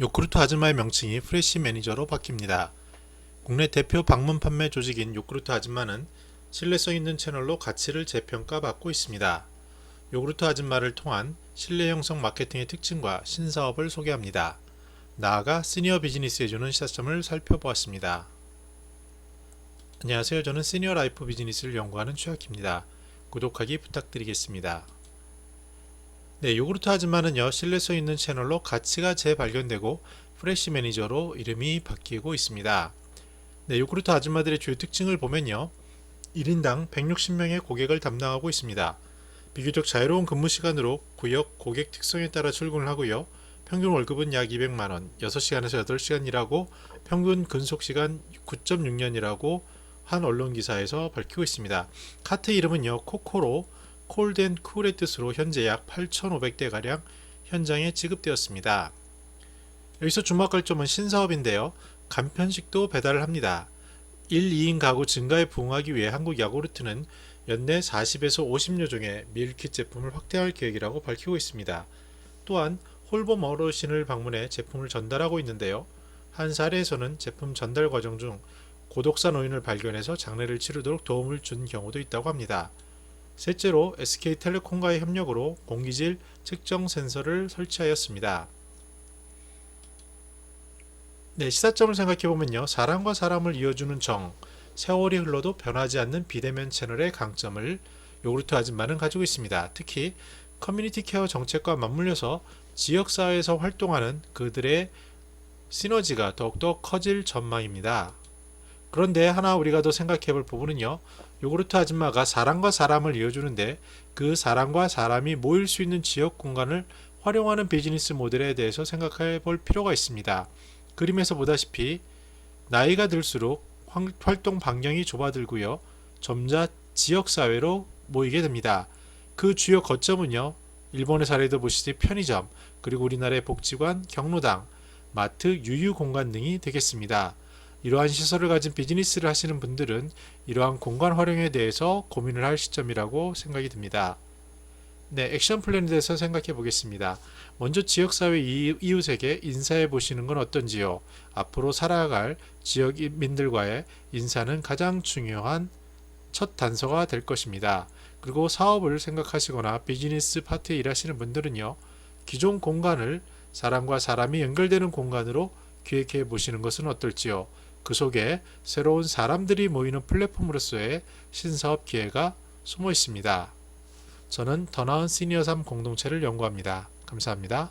요크루트 아줌마의 명칭이 프레시 매니저로 바뀝니다. 국내 대표 방문 판매 조직인 요크루트 아줌마는 신뢰성 있는 채널로 가치를 재평가받고 있습니다. 요구르트 아줌마를 통한 신뢰 형성 마케팅의 특징과 신사업을 소개합니다. 나아가 시니어 비즈니스에 주는 시사점을 살펴보았습니다. 안녕하세요. 저는 시니어 라이프 비즈니스를 연구하는 최학입니다. 구독하기 부탁드리겠습니다. 네, 요구르트 아줌마는요, 신뢰성 있는 채널로 가치가 재발견되고 프레시 매니저로 이름이 바뀌고 있습니다. 네, 요구르트 아줌마들의 주요 특징을 보면요, 1인당 160명의 고객을 담당하고 있습니다. 비교적 자유로운 근무 시간으로 구역 고객 특성에 따라 출근을 하고요. 평균 월급은 약 200만원, 6시간에서 8시간 일하고 평균 근속 시간 9.6년이라고 한 언론 기사에서 밝히고 있습니다. 카트 이름은요, 코코로 콜덴 쿨의 뜻으로 현재 약 8,500대 가량 현장에 지급되었습니다. 여기서 주목할 점은 신사업인데요. 간편식도 배달을 합니다. 1, 2인 가구 증가에 부응하기 위해 한국 야구르트는 연내 40에서 50여 종의 밀키트 제품을 확대할 계획이라고 밝히고 있습니다. 또한 홀봄 어르신을 방문해 제품을 전달하고 있는데요. 한 사례에서는 제품 전달 과정 중 고독사 노인을 발견해서 장례를 치르도록 도움을 준 경우도 있다고 합니다. 셋째로 SK텔레콤과의 협력으로 공기질 측정 센서를 설치하였습니다. 네, 시사점을 생각해보면요. 사람과 사람을 이어주는 정, 세월이 흘러도 변하지 않는 비대면 채널의 강점을 요구르트 아줌마는 가지고 있습니다. 특히 커뮤니티 케어 정책과 맞물려서 지역사회에서 활동하는 그들의 시너지가 더욱더 커질 전망입니다. 그런데 하나 우리가 더 생각해 볼 부분은요. 요구르트 아줌마가 사람과 사람을 이어주는데 그 사람과 사람이 모일 수 있는 지역 공간을 활용하는 비즈니스 모델에 대해서 생각해 볼 필요가 있습니다. 그림에서 보다시피 나이가 들수록 활동 반경이 좁아들고요. 점자 지역 사회로 모이게 됩니다. 그 주요 거점은요. 일본의 사례도 보시듯이 편의점, 그리고 우리나라의 복지관, 경로당, 마트, 유유 공간 등이 되겠습니다. 이러한 시설을 가진 비즈니스를 하시는 분들은 이러한 공간 활용에 대해서 고민을 할 시점이라고 생각이 듭니다. 네, 액션 플랜에 대해서 생각해 보겠습니다. 먼저 지역사회 이웃에게 인사해 보시는 건 어떤지요? 앞으로 살아갈 지역민들과의 인사는 가장 중요한 첫 단서가 될 것입니다. 그리고 사업을 생각하시거나 비즈니스 파트에 일하시는 분들은요, 기존 공간을 사람과 사람이 연결되는 공간으로 기획해 보시는 것은 어떨지요? 그 속에 새로운 사람들이 모이는 플랫폼으로서의 신사업 기회가 숨어 있습니다. 저는 더 나은 시니어 3 공동체를 연구합니다. 감사합니다.